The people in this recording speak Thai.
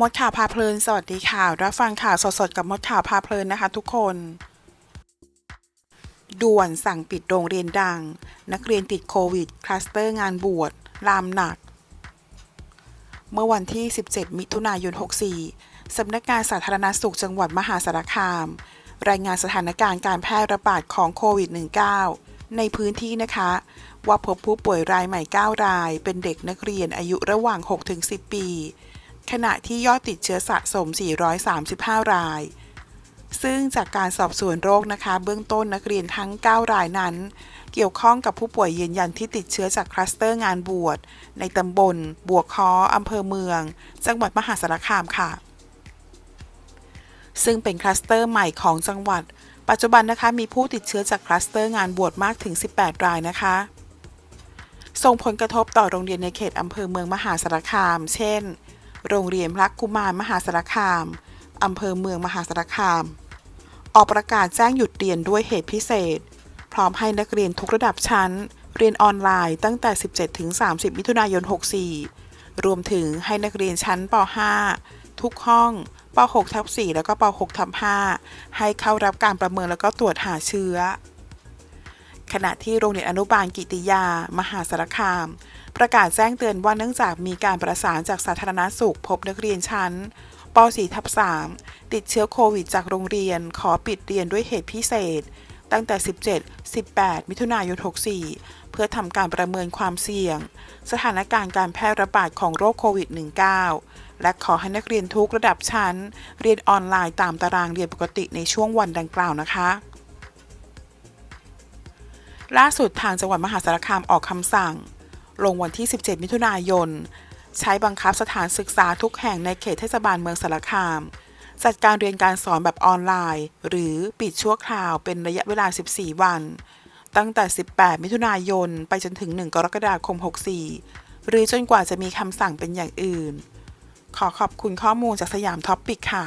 มดข่าวพาเพลิน สวัสดีค่ะ รับฟังข่าวสดๆ กับมดข่าวพาเพลินนะคะ ทุกคน ด่วนสั่งปิดโรงเรียนดัง นักเรียนติดโควิด คลัสเตอร์งานบวช ลามหนัก เมื่อวันที่ 17 มิถุนายน 64 สำนักงานสาธารณสุขจังหวัดมหาสารคาม รายงานสถานการณ์การแพร่ระบาดของโควิด -19 ในพื้นที่นะคะ ว่าพบผู้ป่วยรายใหม่ 9 ราย เป็นเด็กนักเรียนอายุระหว่าง 6-10 ปี ขณะที่ยอดติดเชื้อสะสม 435 ราย ซึ่งจากการสอบสวนโรคนะคะ เบื้องต้นนักเรียนทั้ง 9 รายนั้น เกี่ยวข้องกับผู้ป่วยยืนยันที่ติดเชื้อจากคลัสเตอร์งานบวช ในตำบลบวกค้ออำเภอเมือง จังหวัดมหาสารคามค่ะ ซึ่งเป็นคลัสเตอร์ใหม่ของจังหวัด ปัจจุบันนะคะมีผู้ติดเชื้อจากคลัสเตอร์งานบวชมากถึง 18 รายนะคะส่งผลกระทบต่อโรงเรียนในเขตอำเภอเมืองมหาสารคาม เช่น โรงเรียนพระกุมารมหาสารคาม อำเภอเมืองมหาสารคาม ออกประกาศแจ้งหยุดเรียนด้วยเหตุพิเศษ พร้อมให้นักเรียนทุกระดับชั้น เรียนออนไลน์ตั้งแต่ 17 ถึง 30 มิถุนายน 64 รวมถึงให้นักเรียนชั้นป .5 ทุกห้องป .6 ทับ4แล้วก็ป .6 ทับ5ให้เข้ารับการประเมินแล้วก็ตรวจหาเชื้อ ขณะที่โรงเรียนอนุบาลกิติยา มหาสารคาม ประกาศแจ้งเตือนว่าเนื่องจากมีการประสานจากสาธารณสุขพบนักเรียนชั้นป .4 ทับ3ติดเชื้อโควิดจากโรงเรียนขอปิดเรียนด้วยเหตุพิเศษ ตั้งแต่ 17 18 มิถุนายน 64 เพื่อทำการประเมินความเสี่ยง สถานการณ์การแพร่ระบาดของโรคโควิด -19 และขอให้นักเรียนทุกระดับชั้น เรียนออนไลน์ตามตารางเรียนปกติในช่วงวันดังกล่าวนะคะ ล่าสุดทางจังหวัดมหาสารคามออกคำสั่ง ลงวันที่ 17 มิถุนายน ใช้บังคับสถานศึกษาทุกแห่งในเขตเทศบาลเมืองสารคาม จัดการเรียนการสอนแบบออนไลน์ หรือปิดชั่วคราวเป็นระยะเวลา 14 วัน ตั้งแต่ 18 มิถุนายน ไปจนถึง 1 กรกฎาคม 64 หรือจนกว่าจะมีคำสั่งเป็นอย่างอื่น ขอขอบคุณข้อมูลจากสยามท็อปปิกค่ะ